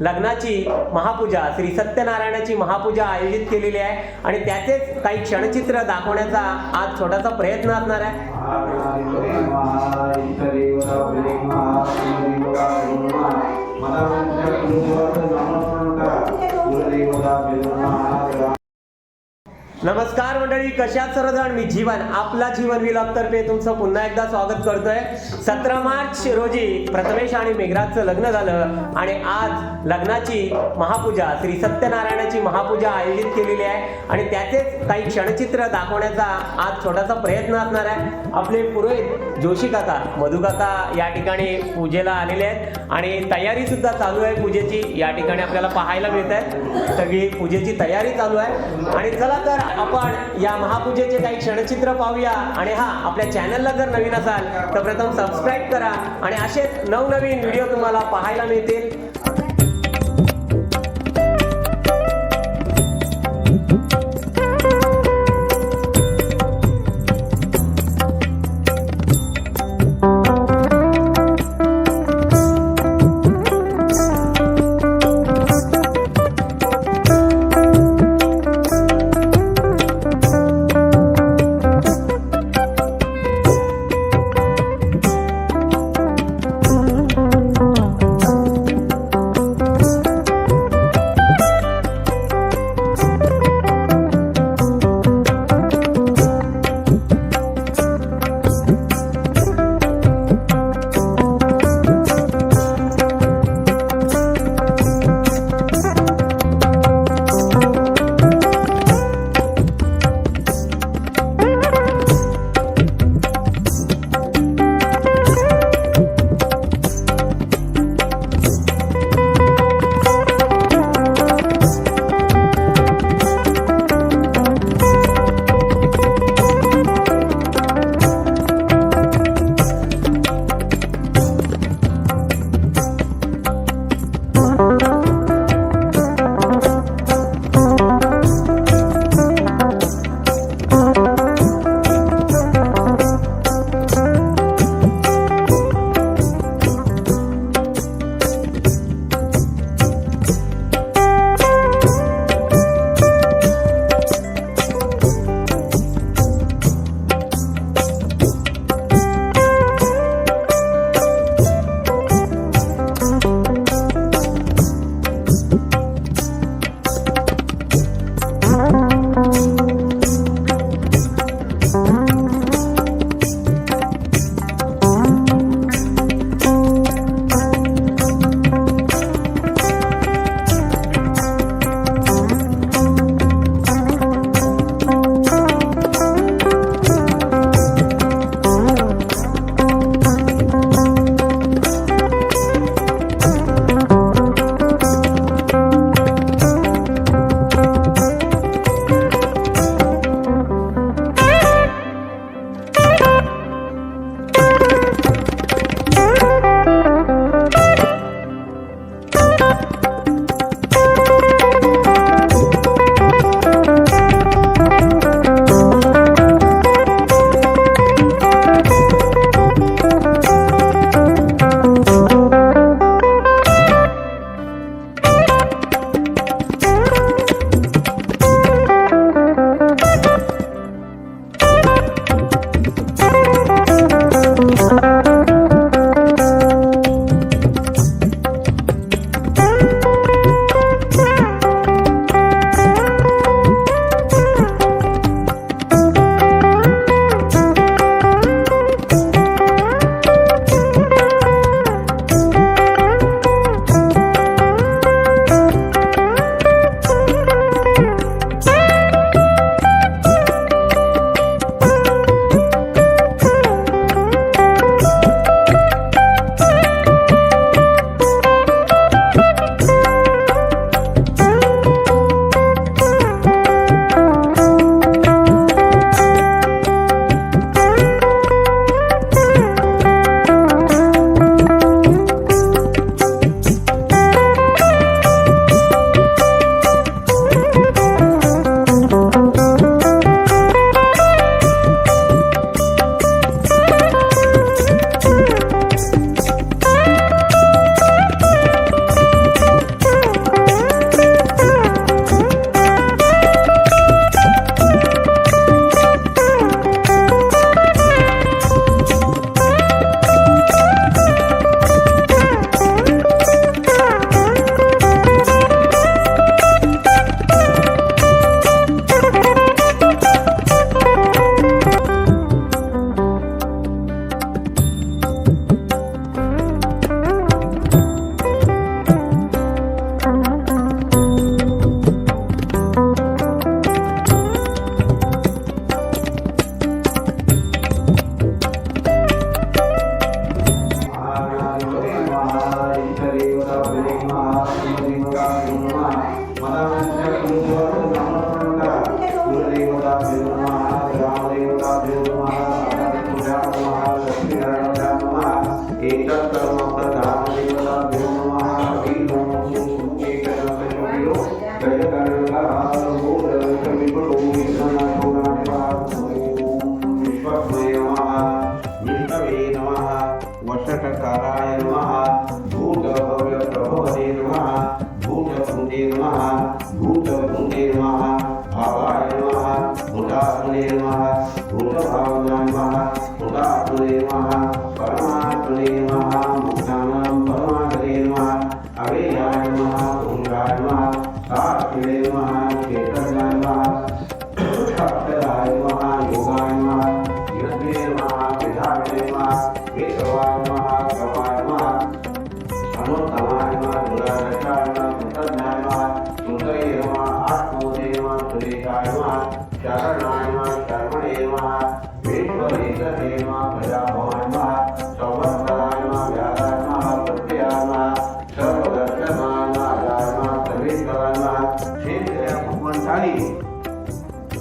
लग्नाची महापूजा श्री सत्यनारायणाची महापूजा आयोजित केलेली आहे. आणि त्याचेच काही क्षणचित्र दाखवण्याचा आज छोटासा प्रयत्न असणार आहे. नमस्कार मंडळी कशात सर्वजण? मी जीवन आपला जीवन विलॉग तर्फे तुमचं पुन्हा एकदा स्वागत करतोय. सतरा मार्च रोजी प्रथमेश आणि मेघराजचं लग्न झालं आणि आज लग्नाची महापूजा श्री सत्यनारायणाची महापूजा आयोजित केलेली आहे. आणि त्याचेच काही क्षणचित्र दाखवण्याचा आज छोटासा प्रयत्न असणार आहे. आपले पुरोहित जोशी काका मधु काका या ठिकाणी पूजेला आलेले आहेत. आणि तयारी सुद्धा चालू आहे पूजेची. या ठिकाणी आपल्याला पाहायला मिळत आहे सगळी पूजेची तयारी चालू आहे. आणि चला तर आपण या महापूजेचे काही क्षणचित्र पाहूया. आणि हा आपल्या चॅनलला जर नवीन असाल तर प्रथम सबस्क्राईब करा. आणि असेच नवनवीन व्हिडिओ तुम्हाला पाहायला मिळतील.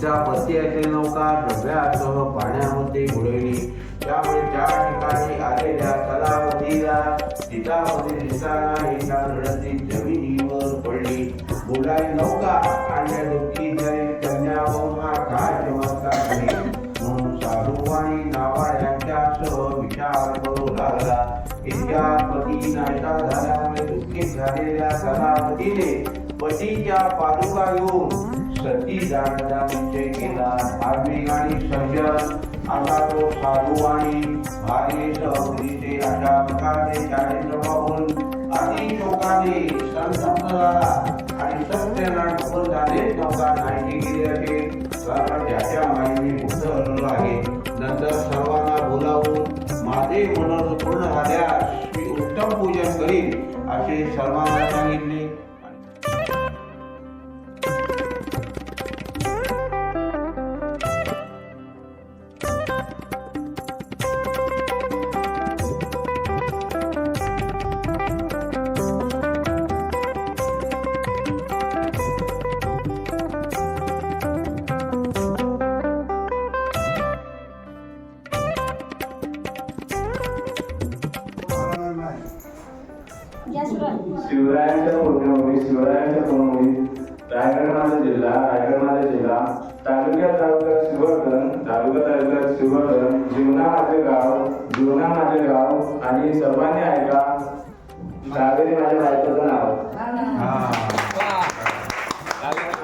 तिचा पती असे नौका डब्यासह पाण्यामध्ये बुडवली त्यामुळे त्या ठिकाणी आलेल्या कलावतीला तिथामध्ये दिसताना एका रडती जमिनीवर पडली. बोलाय नौका आणि दुःखी जरी कन्या हा काय चमत्कार आहे. म्हणून साधुवाणी नावा यांच्यासह विचार करू लागला. इतक्या पती नायका झाल्यामुळे दुःखी झालेल्या कलावतीने पतीच्या पादुका घेऊन सती जाण्याचा निश्चय म्हणजे केला धार्मिक आणि सज्जन आता तो साधू आणि भागेश सहमुलीचे अशा प्रकारचे चारित्र पाहून अति शोकाने संतप्त झाला आणि सत्यनारायण भगवान झाले नौका नाहीशी केली असेल कारण त्याच्या माईने मुक्त हरलो आहे. नंतर सर्वांना बोलावून माझे मनोरथ पूर्ण झाल्यास मी उत्तम पूजन करीन असे सर्वांना सांगितले शिवरायांच्या पुण्यभूमी शिवरायांच्या पुण्यभूमी रायगड माझा जिल्हा रायगड माझा जिल्हा तालुक्यात तालुक्यात शिवर्धन तालुका तालुक्यात शिवर्धन जीवना माझे गाव जीवना माझे गाव आणि सर्वांनी ऐका कावेरी माझ्या बायकोचं नाव.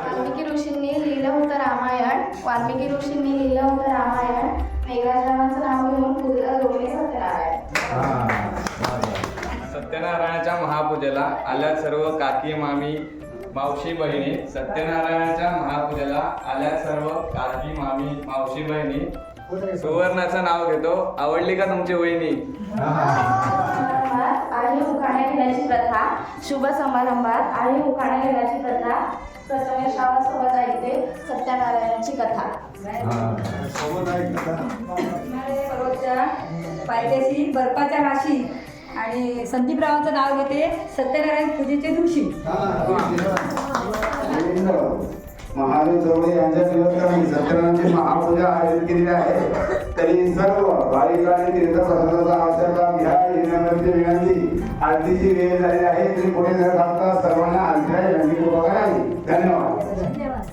वाल्मिकी ऋषींनी लिहिलं होतं रामायण. वाल्मिकी ऋषींनी लिहिलं होतं रामायण. मेघराजरावांचं नाव घेऊन पुढे जोडले सत्यनारायण. सत्यनारायणाच्या महापूजेला आल्या सर्व काकी मामी मावशी बहिणी. सत्यनारायणाच्या महापूजेला आल्या सर्व काकी मामी मावशी बहिणी. सुवर्णाचं नाव घेतो. आवडली का तुमची वहिनी? आळी उखाण्या घेण्याची प्रथा शुभ समारंभात आळी उखाण्या घेण्याची प्रथा प्रथमे श्रावणसोबत ऐकते सत्यनारायणाची कथा. पायथ्याशी बर्फाच्या राशी. आणि संदीपरावांचं नाव घेते सत्यनारायण पूजेच्या दिवशी. महादेव चौधरी यांच्या दिवसक्रमी सत्यनारायणची महापूजा आयोजित केलेली आहे. तरी सर्व भाविकांनी तीर्थप्रसादाचा आवश्यक लाभ घ्या येण्यामध्ये विनंती. आरतीची वेळ झाली आहे. तरी पुढे न थांबता सर्वांना आरतीला विनंती कृपा करावी धन्यवाद. धन्यवाद.